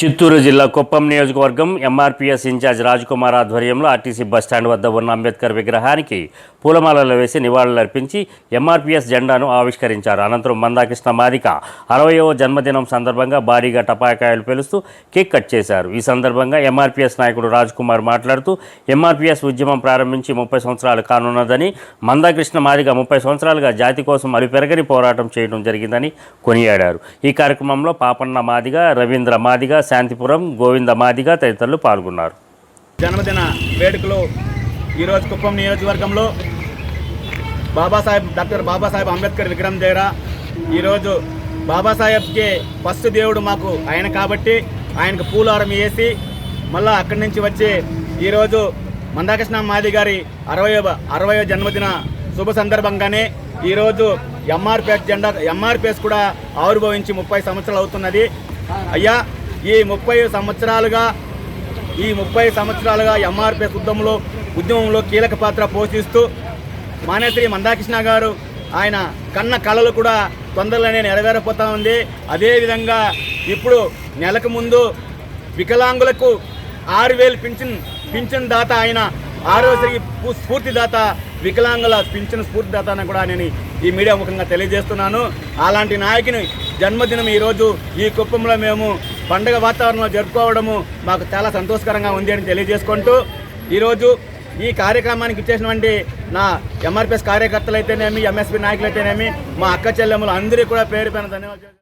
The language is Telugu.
చిత్తూరు జిల్లా కుప్పం నియోజకవర్గం ఎంఆర్పీఎస్ ఇన్ఛార్జ్ రాజ్కుమార్ ఆధ్వర్యంలో ఆర్టీసీ బస్టాండ్ వద్ద ఉన్న అంబేద్కర్ విగ్రహానికి పూలమాలలు వేసి నివాళులర్పించి ఎంఆర్పీఎస్ జెండాను ఆవిష్కరించారు. అనంతరం మందాకృష్ణ మాదిక అరవయవ జన్మదినం సందర్భంగా భారీగా టపాకాయలు పేలుస్తూ కేక్ కట్ చేశారు. ఈ సందర్భంగా ఎంఆర్పీఎస్ నాయకుడు రాజ్కుమార్ మాట్లాడుతూ ఎంఆర్పీఎస్ ఉద్యమం ప్రారంభించి ముప్పై సంవత్సరాలు కానున్నదని మందాకృష్ణ మాదిక ముప్పై సంవత్సరాలుగా జాతి కోసం అలుపెరగని పోరాటం చేయడం జరిగిందని కొనియాడారు. ఈ కార్యక్రమంలో పాపన్న మాదిగ రవీంద్ర మాదిగ శాంతిపురం గోవింద మాదిగ తదితరులు పాల్గొన్నారు. జన్మదిన వేడుకలు ఈరోజు కుప్పం నియోజకవర్గంలో బాబాసాహెబ్ డాక్టర్ బాబాసాహెబ్ అంబేద్కర్ విగ్రహం దగ్గర ఈరోజు బాబాసాహెబ్కి ఫస్ట్ దేవుడు మాకు ఆయన కాబట్టి ఆయనకు పూలారం వేసి మళ్ళీ అక్కడి నుంచి వచ్చి ఈరోజు మందాకృష్ణ మాది గారి అరవై అరవై జన్మదిన శుభ సందర్భంగానే ఈరోజు ఎంఆర్పిఎస్ జెండా ఎంఆర్పిఎస్ కూడా ఆవిర్భవించి ముప్పై సంవత్సరాలు అవుతున్నది. అయ్యా ఈ ముప్పై సంవత్సరాలుగా ఈ ముప్పై సంవత్సరాలుగా ఎంఆర్పిఎస్ ఉద్యమంలో ఉద్యమంలో కీలక పాత్ర పోషిస్తూ మానేశ్రీ మందాకృష్ణ గారు ఆయన కన్న కళలు కూడా తొందరలోనే నెరవేరపోతా ఉంది. అదేవిధంగా ఇప్పుడు నెలకు ముందు వికలాంగులకు ఆరు వేలు పింఛన్ పింఛన్ దాత ఆయన ఆరోగ్య స్ఫూర్తిదాత వికలాంగుల పింఛన్ స్ఫూర్తిదాత అని కూడా నేను ఈ మీడియా ముఖంగా తెలియజేస్తున్నాను. అలాంటి నాయకుని జన్మదినం ఈరోజు ఈ కుప్పంలో మేము పండగ వాతావరణంలో జరుపుకోవడము మాకు చాలా సంతోషకరంగా ఉంది అని తెలియజేసుకుంటూ ఈరోజు ఈ కార్యక్రమానికి ఇచ్చేసినటువంటి నా ఎంఆర్పిఎస్ కార్యకర్తలు అయితేనేమి ఎంఎస్పీ నాయకులు అయితేనేమి మా అక్క చెల్లెములు అందరికీ కూడా పేరు పైన ధన్యవాదాలు.